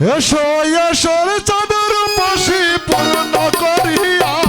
এসো এসোর চাদর পাশে পূর্ণ করিয়া।